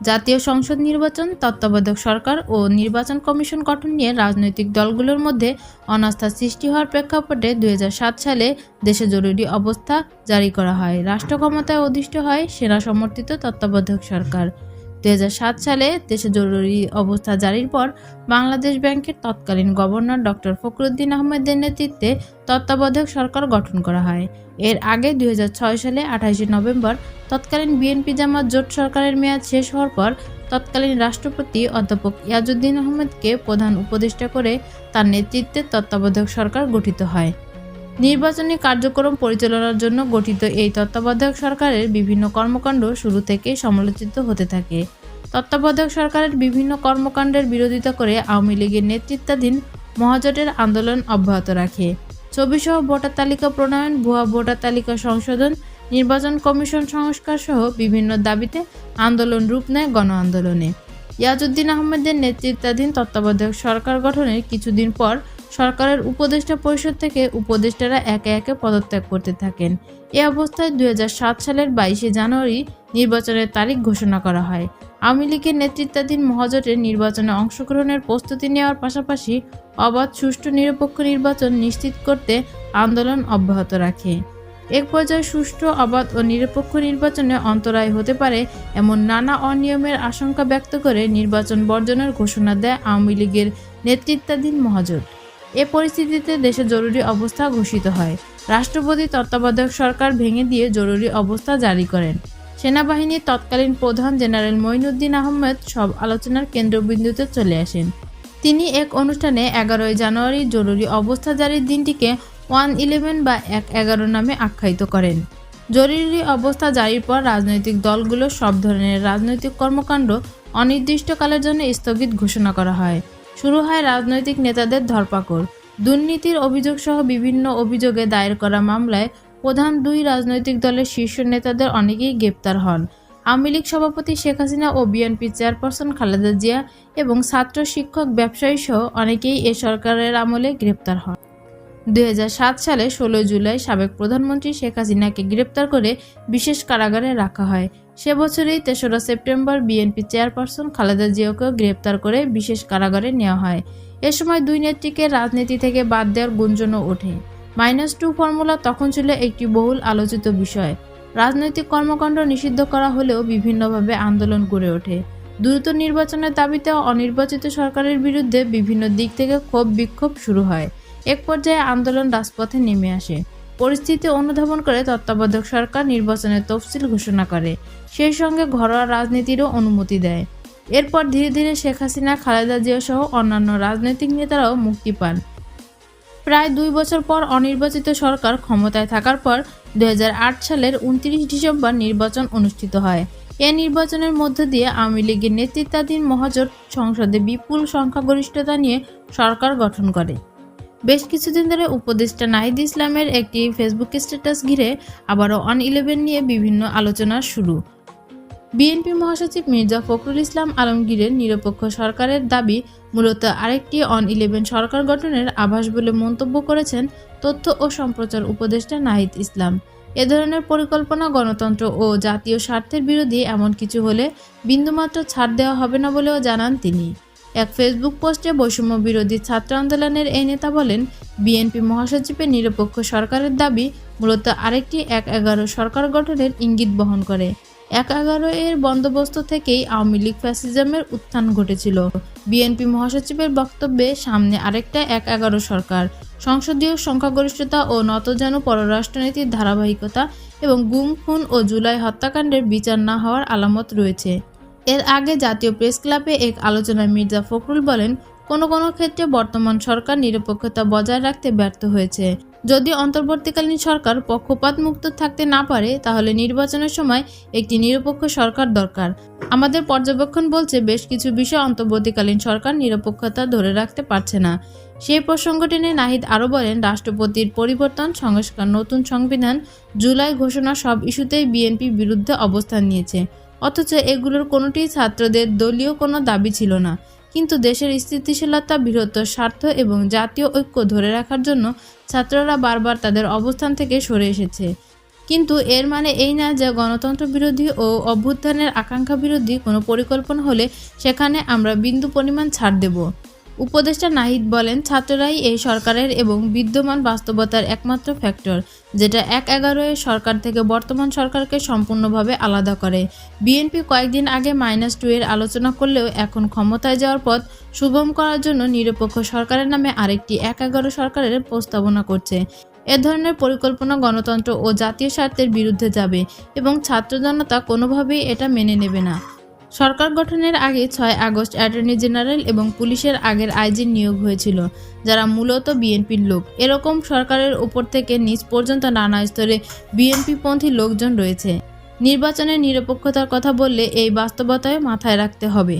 জাতীয় সংসদ নির্বাচন, তত্ত্বাবধায়ক সরকার ও নির্বাচন কমিশন গঠন নিয়ে রাজনৈতিক দলগুলোর মধ্যে অনাস্থা সৃষ্টি হওয়ার প্রেক্ষাপটে দুই হাজার সাত সালে দেশে জরুরি অবস্থা জারি করা হয়। রাষ্ট্র ক্ষমতায় অধিষ্ঠ হয় সেনা সমর্থিত তত্ত্বাবধায়ক সরকার। দুই হাজার সাত সালে দেশে জরুরি অবস্থা জারির পর বাংলাদেশ ব্যাংকের তৎকালীন গভর্নর ডক্টর ফখরুদ্দিন আহমেদের নেতৃত্বে তত্ত্বাবধায়ক সরকার গঠন করা হয়। এর আগে দুই হাজার ছয় সালে আঠাশে নভেম্বর তৎকালীন বিএনপি জামাত জোট সরকারের মেয়াদ শেষ হওয়ার পর তৎকালীন রাষ্ট্রপতি অধ্যাপক ইয়াজুদ্দিন আহমেদকে প্রধান উপদেষ্টা করে তার নেতৃত্বে তত্ত্বাবধায়ক সরকার গঠিত হয়। নির্বাচনী কার্যক্রম পরিচালনার জন্য গঠিত এই তত্ত্বাবধায়ক সরকারের বিভিন্ন কর্মকাণ্ড শুরু থেকেই সমালোচিত হতে থাকে। তত্ত্বাবধায়ক সরকারের বিভিন্ন কর্মকাণ্ডের বিরোধিতা করে আওয়ামী লীগের নেতৃত্বাধীন মহাজোটের আন্দোলন অব্যাহত রাখে। ছবিসহ ভোটার তালিকা প্রণয়ন, ভুয়া ভোটার তালিকা সংশোধন, নির্বাচন কমিশন সংস্কার সহ বিভিন্ন দাবিতে আন্দোলন রূপ নেয় গণ আন্দোলনে ইয়াজউদ্দিন আহমেদের নেতৃত্বাধীন তত্ত্বাবধায়ক সরকার গঠনের কিছুদিন পর সরকারের উপদেষ্টা পরিষদ থেকে উপদেষ্টারা একে একে পদত্যাগ করতে থাকেন। এ অবস্থায় দুই হাজার সাত সালের বাইশে জানুয়ারি নির্বাচনের তারিখ ঘোষণা করা হয়। আওয়ামী লীগের নেতৃত্বাধীন মহাজোটের নির্বাচনে অংশগ্রহণের প্রস্তুতি নেওয়ার পাশাপাশি অবাধ, সুষ্ঠু, নিরপেক্ষ নির্বাচন নিশ্চিত করতে আন্দোলন অব্যাহত রাখে। এক পর্যায়ে সুষ্ঠু, অবাধ ও নিরপেক্ষ নির্বাচনে অন্তরায় হতে পারে এমন নানা অনিয়মের আশঙ্কা ব্যক্ত করে নির্বাচন বর্জনের ঘোষণা দেয় আওয়ামী লীগের নেতৃত্বাধীন মহাজোট। এ পরিস্থিতিতে দেশে জরুরি অবস্থা ঘোষিত হয়। রাষ্ট্রপতি তত্ত্বাবধায়ক সরকার ভেঙে দিয়ে জরুরি অবস্থা জারি করেন। সেনাবাহিনীর তৎকালীন প্রধান জেনারেল মঈনুদ্দিন আহমেদ সব আলোচনার কেন্দ্রবিন্দুতে চলে আসেন। তিনি এক অনুষ্ঠানে এগারোই জানুয়ারি জরুরি অবস্থা জারির দিনটিকে ওয়ান ইলেভেন বা এক এগারো নামে আখ্যায়িত করেন। জরুরি অবস্থা জারির পর রাজনৈতিক দলগুলো সব ধরনের রাজনৈতিক কর্মকাণ্ড অনির্দিষ্টকালের জন্য স্থগিত ঘোষণা করা হয়। শুরু হয় রাজনৈতিক নেতাদের ধরপাকড়। দুর্নীতির অভিযোগ সহ বিভিন্ন অভিযোগে দায়ের করা মামলায় প্রধান দুই রাজনৈতিক দলের শীর্ষ নেতাদের অনেকেই গ্রেপ্তার হন। আওয়ামী লীগ সভাপতি শেখ হাসিনা ও বিএনপি চেয়ারপারসন খালেদা জিয়া এবং ছাত্র শিক্ষক, ব্যবসায়ী সহ অনেকেই এ সরকারের আমলে গ্রেপ্তার হন। দুই হাজার সাত সালে ষোলোই জুলাই সাবেক প্রধানমন্ত্রী শেখ হাসিনাকে গ্রেপ্তার করে বিশেষ কারাগারে রাখা হয়। সে বছরেই তেসরা সেপ্টেম্বর বিএনপি চেয়ারপারসন খালেদা জিয়াকেও গ্রেপ্তার করে বিশেষ কারাগারে নেওয়া হয়। এ সময় দুই নেত্রীকে রাজনীতি থেকে বাদ দেওয়ার গুঞ্জনও ওঠে। মাইনাস টু ফর্মুলা তখন ছিল একটি বহুল আলোচিত বিষয়। রাজনৈতিক কর্মকাণ্ড নিষিদ্ধ করা হলেও বিভিন্নভাবে আন্দোলন গড়ে ওঠে। দ্রুত নির্বাচনের দাবিতে অনির্বাচিত সরকারের বিরুদ্ধে বিভিন্ন দিক থেকে ক্ষোভ বিক্ষোভ শুরু হয়। এক পর্যায়ে আন্দোলন রাজপথে নেমে আসে। পরিস্থিতি অনুধাবন করে তত্ত্বাবধায়ক সরকার নির্বাচনের তফসিল ঘোষণা করে। সেই সঙ্গে ঘরোয়া রাজনীতিরও অনুমতি দেয়। এরপর ধীরে ধীরে শেখ হাসিনা, খালেদা জিয়া সহ অন্যান্য রাজনৈতিক নেতারাও মুক্তি পান। প্রায় দুই বছর পর অনির্বাচিত সরকার ক্ষমতায় থাকার পর দু হাজার আট সালের উনত্রিশ ডিসেম্বর নির্বাচন অনুষ্ঠিত হয়। এ নির্বাচনের মধ্য দিয়ে আওয়ামী লীগের নেতৃত্বাধীন মহাজোট সংসদে বিপুল সংখ্যাগরিষ্ঠতা নিয়ে সরকার গঠন করে। বেশ কিছুদিন ধরে উপদেষ্টা নাহিদ ইসলামের একটি ফেসবুক স্ট্যাটাস ঘিরে আবারও অন ইলেভেন নিয়ে বিভিন্ন আলোচনা শুরু। বিএনপি মহাসচিব মির্জা ফখরুল ইসলাম আলমগীরের নিরপেক্ষ সরকারের দাবি, মূলত আরেকটি অন ইলেভেন সরকার গঠনের আভাস বলে মন্তব্য করেছেন তথ্য ও সম্প্রচার উপদেষ্টা নাহিদ ইসলাম। এ ধরনের পরিকল্পনা গণতন্ত্র ও জাতীয় স্বার্থের বিরোধী এমন কিছু হলে বিন্দুমাত্র ছাড় দেওয়া হবে না বলেও জানান তিনি। এক ফেসবুক পোস্টে বৈষম্য বিরোধী ছাত্র আন্দোলনের এই নেতা বলেন, বিএনপি মহাসচিবের নিরপেক্ষ সরকারের দাবি, মূলত আরেকটি এক এগারো সরকার গঠনের ইঙ্গিত বহন করে। এক এগারো এর বন্দোবস্ত থেকেই আওয়ামী লীগ ফ্যাসিজমের উত্থান ঘটেছিল। বিএনপি মহাসচিবের বক্তব্যে সামনে আরেকটা এক এগারো সরকার, সংসদীয় সংখ্যাগরিষ্ঠতা ও নতজানু পররাষ্ট্রনীতির ধারাবাহিকতা এবং গুম, খুন ও জুলাই হত্যাকাণ্ডের বিচার না হওয়ার আলামত রয়েছে। এর আগে জাতীয় প্রেস ক্লাবে এক আলোচনায় মির্জা ফখরুল বলেন কোনো কোনো ক্ষেত্রে বর্তমান সরকার নিরপেক্ষতা বজায় রাখতে ব্যর্থ হয়েছে। যদি অন্তর্বর্তীকালীন সরকার পক্ষপাত মুক্ত থাকতে না পারে, তাহলে নির্বাচনের সময় একটি নিরপেক্ষ সরকার দরকার। আমাদের পর্যবেক্ষণ বলছে বেশ কিছু বিষয় অন্তর্বর্তীকালীন সরকার নিরপেক্ষতা ধরে রাখতে পারছে না। সেই প্রসঙ্গ টেনে নাহিদ আরও বলেন, রাষ্ট্রপতির পরিবর্তন, সংস্কার, নতুন সংবিধান, জুলাই ঘোষণা সব ইস্যুতেই বিএনপি বিরুদ্ধে অবস্থান নিয়েছে। অথচ এগুলোর কোনোটিই ছাত্রদের দলীয় কোনো দাবি ছিল না। কিন্তু দেশের স্থিতিশীলতা বৃহত্তর স্বার্থ এবং জাতীয় ঐক্য ধরে রাখার জন্য ছাত্ররা বারবার তাদের অবস্থান থেকে সরে এসেছে। কিন্তু এর মানে এই না যে গণতন্ত্র বিরোধী ও অভ্যুত্থানের আকাঙ্ক্ষা বিরোধী কোনো পরিকল্পনা হলে সেখানে আমরা বিন্দু পরিমাণ ছাড় দেব। উপদেষ্টা নাহিদ বলেন, ছাত্ররাই এই সরকারের এবং বিদ্যমান বাস্তবতার একমাত্র ফ্যাক্টর, যেটা এক এগারো এর সরকার থেকে বর্তমান সরকারকে সম্পূর্ণভাবে আলাদা করে। বিএনপি কয়েকদিন আগে মাইনাস টু এর আলোচনা করলেও এখন ক্ষমতায় যাওয়ার পথ সুগম করার জন্য নিরপেক্ষ সরকারের নামে আরেকটি এক এগারো সরকারের প্রস্তাবনা করছে। এ ধরনের পরিকল্পনা গণতন্ত্র ও জাতীয় স্বার্থের বিরুদ্ধে যাবে এবং ছাত্র জনতা কোনোভাবেই এটা মেনে নেবে না। সরকার গঠনের আগে ছয় আগস্ট অ্যাটর্নি জেনারেল এবং পুলিশের আগের আইজি নিয়োগ হয়েছিল, যারা মূলত বিএনপির লোক। এরকম সরকারের উপর থেকে নিচ পর্যন্ত নানা স্তরে বিএনপিপন্থী লোকজন রয়েছে। নির্বাচনের নিরপেক্ষতার কথা বললে এই বাস্তবতায় মাথায় রাখতে হবে।